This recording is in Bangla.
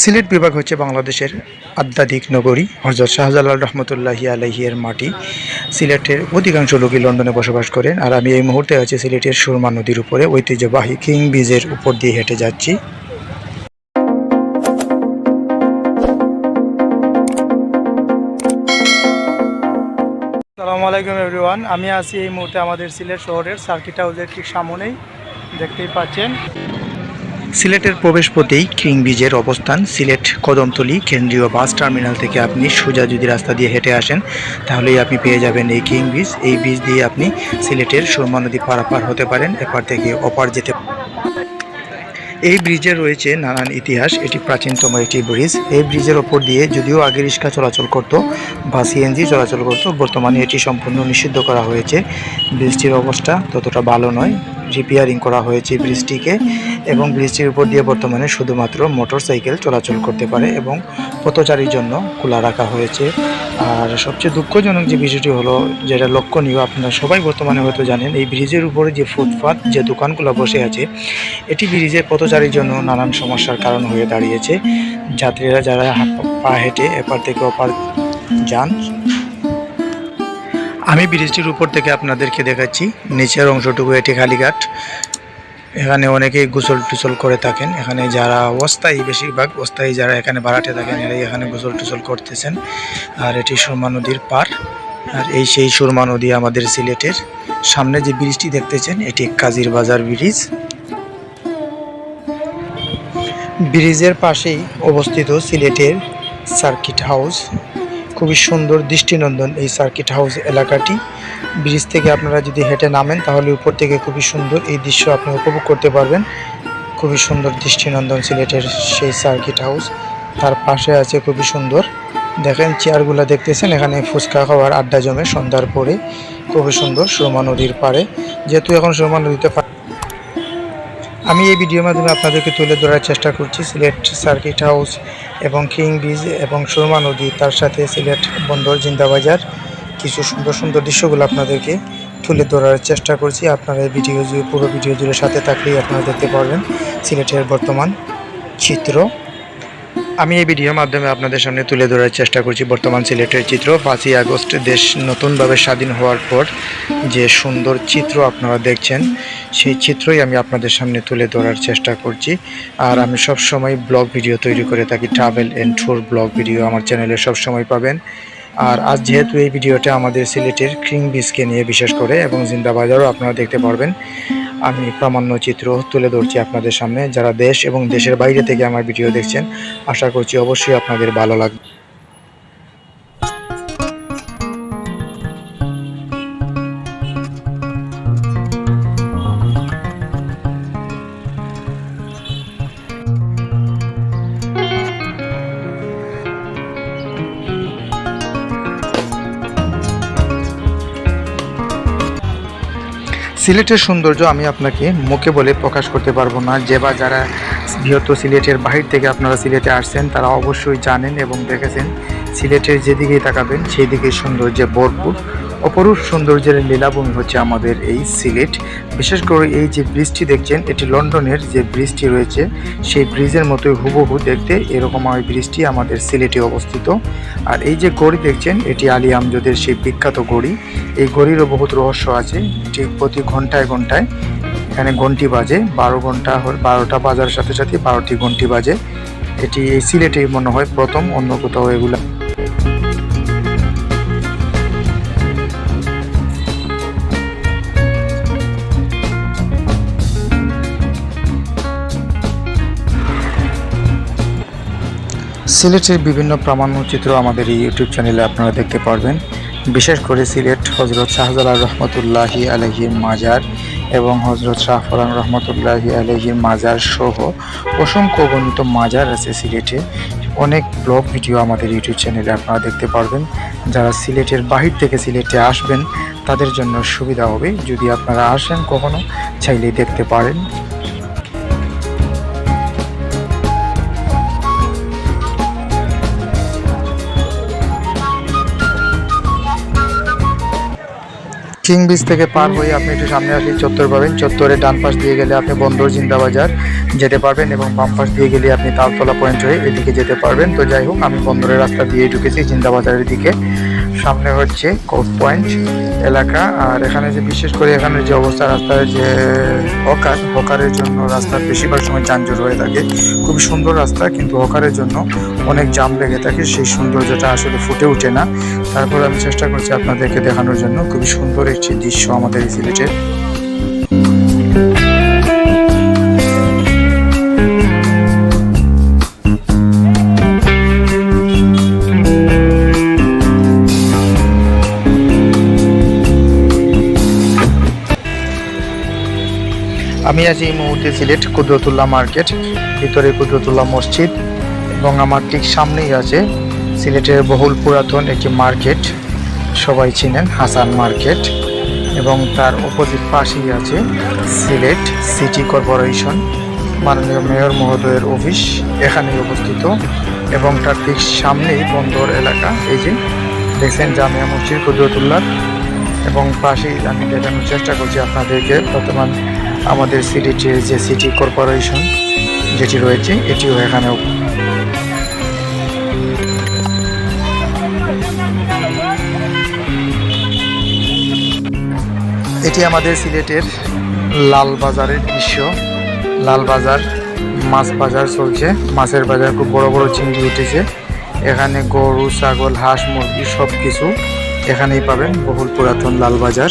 সিলেট বিভাগ হচ্ছে বাংলাদেশের আধ্যাত্মিক নগরী। হজরত শাহজালাল রহমতুল্লাহি আলহিয়ের মাটি। সিলেটের অধিকাংশ লোকই লন্ডনে বসবাস করেন। আর আমি এই মুহূর্তে আছি সিলেটের সুরমা নদীর উপরে। ঐতিহ্যবাহী কিং ব্রিজের উপর দিয়ে হেঁটে যাচ্ছি। আসসালামু আলাইকুম এভরিওয়ান। আমি আছি এই মুহূর্তে আমাদের সিলেট শহরের সার্কিট হাউসের ঠিক সামনেই। দেখতেই পাচ্ছেন। সিলেটের প্রবেশপথেই কিং ব্রিজের অবস্থান। সিলেট কদমতলি কেন্দ্রীয় বাস টার্মিনাল থেকে আপনি সোজা যদি রাস্তা দিয়ে হেঁটে আসেন, তাহলেই আপনি পেয়ে যাবেন এই কিং ব্রিজ এই ব্রিজ দিয়ে আপনি সিলেটের সুরমা নদী পারাপার হতে পারেন, এপার থেকে অপার যেতে এই ব্রিজে রয়েছে নানান ইতিহাস, এটি প্রাচীনতম একটি ব্রিজ এই ব্রিজের ওপর দিয়ে যদিও আগে রিক্সা চলাচল করত বা সিএনজি চলাচল করত, বর্তমানে এটি সম্পূর্ণ নিষিদ্ধ করা হয়েছে। ব্রিজটির অবস্থা ততটা ভালো নয়। রিপেয়ারিং করা হয়েছে ব্রিজটিকে এবং ব্রিজটির উপর দিয়ে বর্তমানে শুধুমাত্র মোটর সাইকেল চলাচল করতে পারে এবং পথচারীর জন্য খোলা রাখা হয়েছে। আর সবচেয়ে দুঃখজনক যে বিষয়টি হলো, যেটা লক্ষণীয়, আপনারা সবাই বর্তমানে হয়তো জানেন, এই ব্রিজের উপরে যে ফুটপাত, যে দোকানগুলো বসে আছে, এটি ব্রিজের পথচারীর জন্য নানান সমস্যার কারণ হয়ে দাঁড়িয়েছে। যাত্রীরা যারা পা হেঁটে, এপার থেকে ওপার যান আমি ব্রিজটির উপর থেকে আপনাদেরকে দেখাচ্ছি। নিচের অংশটুকু এটি খালিঘাট। এখানে অনেকেই গোসল টুসল করে থাকেন। এখানে যারা অস্থায়ী, বেশিরভাগ অস্থায়ী যারা এখানে ভাড়াটে থাকেন, এরাই এখানে গোসল টুসল করতেছেন। আর এটি সুরমা নদীর পার। আর এই সেই সুরমা নদী আমাদের সিলেটের। সামনে যে ব্রিজটি দেখতেছেন, এটি কাজির বাজার ব্রিজ। ব্রিজের পাশেই অবস্থিত সিলেটের সার্কিট হাউস। খুবই সুন্দর দৃষ্টিনন্দন এই সার্কিট হাউস এলাকাটি। ব্রিজ থেকে আপনারা যদি হেঁটে নামেন, তাহলে উপর থেকে খুবই সুন্দর এই দৃশ্য আপনি উপভোগ করতে পারবেন। খুবই সুন্দর দৃষ্টিনন্দন সিলেটের সেই সার্কিট হাউস তার পাশে আছে খুবই সুন্দর। দেখেন চেয়ারগুলো দেখতেছেন, এখানে ফুচকা খাওয়ার আড্ডা জমে সন্ধ্যার পরে। খুবই সুন্দর সুরমা নদীর পাড়ে। যেহেতু এখন সুরমা নদীতে আমি এই ভিডিওর মাধ্যমে আপনাদেরকে তুলে ধরার চেষ্টা করছি সিলেট সার্কিট হাউস এবং কিং ব্রিজ এবং সুরমা নদী, তার সাথে সিলেট বন্দর জিন্দাবাজার। কিছু সুন্দর সুন্দর দৃশ্যগুলো আপনাদেরকে তুলে ধরার চেষ্টা করছি। আপনারা এই ভিডিও জুড়ে, পুরো ভিডিও জুড়ে সাথে থাকলেই আপনারা দেখতে পারবেন সিলেটের বর্তমান চিত্র। আমি এই ভিডিওর মাধ্যমে আপনাদের সামনে তুলে ধরার চেষ্টা করছি বর্তমান সিলেটের চিত্র। পাঁচই আগস্ট দেশ নতুনভাবে স্বাধীন হওয়ার পর যে সুন্দর চিত্র আপনারা দেখছেন, সেই চিত্রই আমি আপনাদের সামনে তুলে ধরার চেষ্টা করছি। আর আমি সব সময় ব্লগ ভিডিও তৈরি করে থাকি travel and tour blog video আমার চ্যানেলে সব সময় পাবেন। আর আজ যেহেতু এই ভিডিওটা আমাদের সিলেটের ক্রিং বিচকে নিয়ে বিশেষ করে এবং জিন্দাবাজারও আপনারা দেখতে পারবেন আমি প্রামাণ্য চিত্র তুলে ধরছি আপনাদের সামনে। যারা দেশ এবং দেশের বাইরে থেকে আমার ভিডিও দেখছেন, আশা করছি অবশ্যই আপনাদের ভালো লাগবে। সিলেটের সৌন্দর্য আমি আপনাকে মুখে বলে প্রকাশ করতে পারব না। যে বা যারা বৃহত্ত সিলেটের বাহির থেকে আপনারা সিলেটে আসছেন, তারা অবশ্যই জানেন এবং দেখেছেন। সিলেটের যেদিকেই তাকাবেন সেই দিকে সৌন্দর্যে ভরপুর। অপরূপ সৌন্দর্যের লীলাভূমি হচ্ছে আমাদের এই সিলেট। বিশেষ করে এই যে ব্রিজটি দেখছেন, এটি লন্ডনের যে ব্রিজটি রয়েছে, সেই ব্রিজের মতোই হুবহু দেখতে এরকম ওই ব্রিজটি আমাদের সিলেটে অবস্থিত। আর এই যে গড়ি দেখছেন, এটি আলী আমজদের সেই বিখ্যাত গড়ি। এই গড়িরও বহুত রহস্য আছে, এটি প্রতি ঘন্টায় ঘন্টায় এখানে ঘন্টি বাজে, বারো ঘণ্টা বারোটা বাজার সাথে সাথে বারোটি ঘন্টি বাজে। এটি এই সিলেটেই মনে হয় প্রথম, অন্য কোথাও এগুলা সিলেটের বিভিন্ন প্রামাণ্য চিত্র আমাদের এই ইউটিউব চ্যানেলে আপনারা দেখতে পারবেন। বিশেষ করে সিলেট হজরত শাহজালাল রহমতুল্লাহি আলহির মাজার এবং হজরত শাহফরান রহমতুল্লাহি আলহির মাজার সহ অসংখ্য গণিত মাজার আছে সিলেটে। অনেক ব্লগ ভিডিও আমাদের ইউটিউব চ্যানেলে আপনারা দেখতে পারবেন। যারা সিলেটের বাহির থেকে সিলেটে আসবেন, তাদের জন্য সুবিধা হবে। যদি আপনারা আসেন কখনো, চাইলেই দেখতে পারেন। কিং বিচ থেকে পার হয়ে আপনি একটু সামনে আসলে চত্বর পাবেন। চত্বরের ডান পাশ দিয়ে গেলে আপনি বন্দর জিন্দাবাজার যেতে পারবেন এবং বাম পাশ দিয়ে গেলে আপনি তালতলা পয়েন্ট হয়ে এদিকে যেতে পারবেন। তো যাই হোক, আমি বন্দরের রাস্তা দিয়ে ঢুকেছি জিন্দাবাজারের দিকে। সামনে হচ্ছে কোর্ট পয়েন্ট এলাকা। আর এখানে যে বিশেষ করে এখানে যে অবস্থা, রাস্তায় যে হকার, হকারের জন্য রাস্তা বেশিরভাগ সময় যানজট হয়ে থাকে। খুব সুন্দর রাস্তা, কিন্তু হকারের জন্য অনেক জাম লেগে থাকে। সেই সৌন্দর্যটা আসলে ফুটে ওঠে না। তারপর আমি চেষ্টা করছি আপনাদেরকে দেখানোর জন্য। খুবই সুন্দর একটি দৃশ্য আমাদের সিলেটের আমি আছি এই মুহূর্তে সিলেট কুদরতুল্লাহ মার্কেট, ভিতরে কুদরতুল্লাহ মসজিদ এবং আমার ঠিক সামনেই আছে সিলেটের বহুল পুরাতন একটি মার্কেট, সবাই চিনেন হাসান মার্কেট এবং তার অপোজিট পাশেই আছে সিলেট সিটি কর্পোরেশন, মাননীয় মেয়র মহোদয়ের অফিস এখানেই অবস্থিত এবং তার ঠিক সামনেই বন্দর এলাকা, এই যে দেখছেন জামিয়া মসজিদ কুদরতুল্লাহ এবং পাশেই আমি দেখানোর চেষ্টা করছি আপনাদেরকে, বর্তমান আমাদের সিলেটের যে সিটি কর্পোরেশন যেটি রয়েছে, এটিও এখানেও এটি আমাদের সিলেটের লাল বাজারের দৃশ্য। লাল বাজার, মাছ বাজার চলছে। মাছের বাজার খুব বড় বড় চিংড়ি উঠেছে। এখানে গরু, ছাগল, হাঁস, মুরগি সব কিছু এখানেই পাবেন। বহুল পুরাতন লাল বাজার।